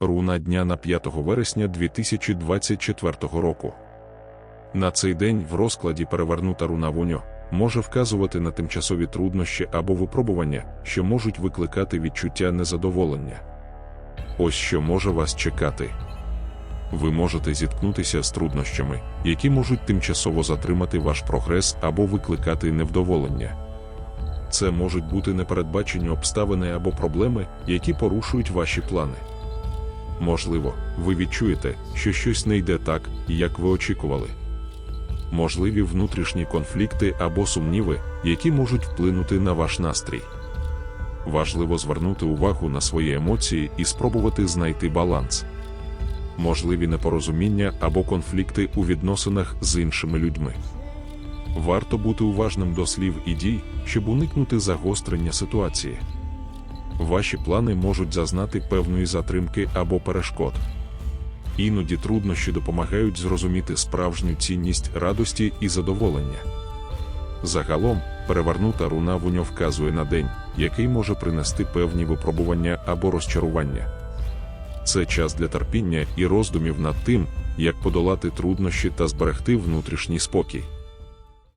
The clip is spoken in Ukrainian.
Руна дня на 5 вересня 2024 року. На цей день в розкладі перевернута руна воньо може вказувати на тимчасові труднощі або випробування, що можуть викликати відчуття незадоволення. Ось що може вас чекати. Ви можете зіткнутися з труднощами, які можуть тимчасово затримати ваш прогрес або викликати невдоволення. Це можуть бути непередбачені обставини або проблеми, які порушують ваші плани. Можливо, ви відчуєте, що щось не йде так, як ви очікували. Можливі внутрішні конфлікти або сумніви, які можуть вплинути на ваш настрій. Важливо звернути увагу на свої емоції і спробувати знайти баланс. Можливі непорозуміння або конфлікти у відносинах з іншими людьми. Варто бути уважним до слів і дій, щоб уникнути загострення ситуації. Ваші плани можуть зазнати певної затримки або перешкод. Іноді труднощі допомагають зрозуміти справжню цінність радості і задоволення. Загалом, перевернута руна вуньо вказує на день, який може принести певні випробування або розчарування. Це час для терпіння і роздумів над тим, як подолати труднощі та зберегти внутрішній спокій.